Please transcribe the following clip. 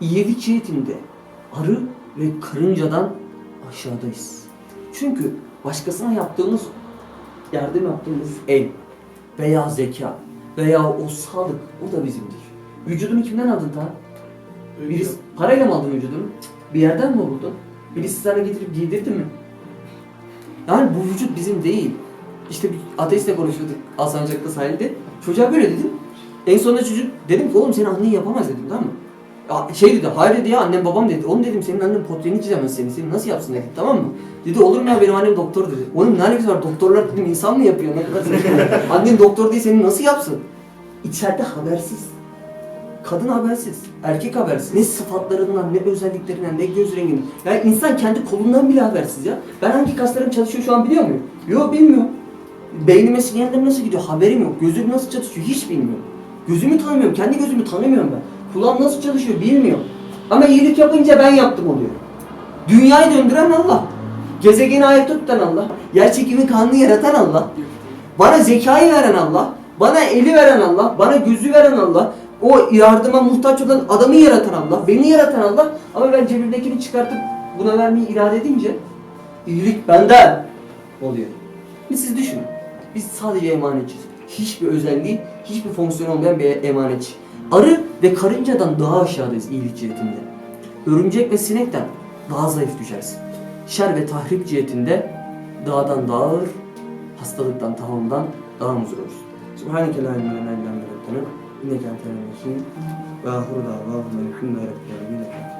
iyilik cihetinde arı ve karıncadan aşağıdayız. Çünkü başkasına yaptığımız, yardım yaptığımız el veya zeka veya o sağlık o da bizimdir. Vücudunu kimden aldın ta? Birisi parayla mı aldın vücudunu? Bir yerden mi buldun? Birisi sana getirip giydirdi mi? Yani bu vücut bizim değil. İşte bir ateistle konuşuyorduk Alsancak'ta sahilde. Çocuğa böyle dedim. En sonunda çocuk dedim ki oğlum senin annen yapamaz dedim tamam mı? Şey dedi hayır dedi ya annem babam dedi. Oğlum dedim senin annen portreğini çizemez seni. Seni nasıl yapsın dedi tamam mı? Dedi olur mu ya benim annem doktor dedi. Oğlum ne alakası var doktorlar dedim insan mı yapıyor ne kadar saçma. Annen doktor değil seni nasıl yapsın? İçeride habersiz. Kadın habersiz, erkek habersiz. Ne sıfatlarından, ne özelliklerinden, ne göz renginden. Yani insan kendi kolundan bile habersiz ya. Ben hangi kaslarım çalışıyor şu an biliyor muyum? Yok bilmiyorum. Beynime sinyallerim nasıl gidiyor haberim yok. Gözüm nasıl çalışıyor hiç bilmiyorum. Gözümü tanımıyorum, kendi gözümü tanımıyorum ben. Kulağım nasıl çalışıyor bilmiyorum. Ama iyilik yapınca ben yaptım oluyor. Dünyayı döndüren Allah. Gezegeni ayakta tutan Allah. Yer çekimi kanunu yaratan Allah. Bana zekayı veren Allah. Bana eli veren Allah. Bana gözü veren Allah. O yardıma muhtaç olan adamı yaratan Allah. Beni yaratan Allah. Ama ben cebimdekini çıkartıp buna vermeyi irade edince iyilik benden oluyor. Siz düşünün. Biz sadece emanetçiyiz. Hiçbir özelliği, hiçbir fonksiyon olmayan bir emanetçi. Arı ve karıncadan daha aşağıdayız iyilik cihetinde. Örümcek ve sinekten daha zayıf düşersin. Şer ve tahrip cihetinde dağdan daha ağır, hastalıktan, tahammülden daha muzur olursun. Subhaneke la ilme lena illa allamtana inneke ve ahiru davahum elhamdülillahi rabbil alamin.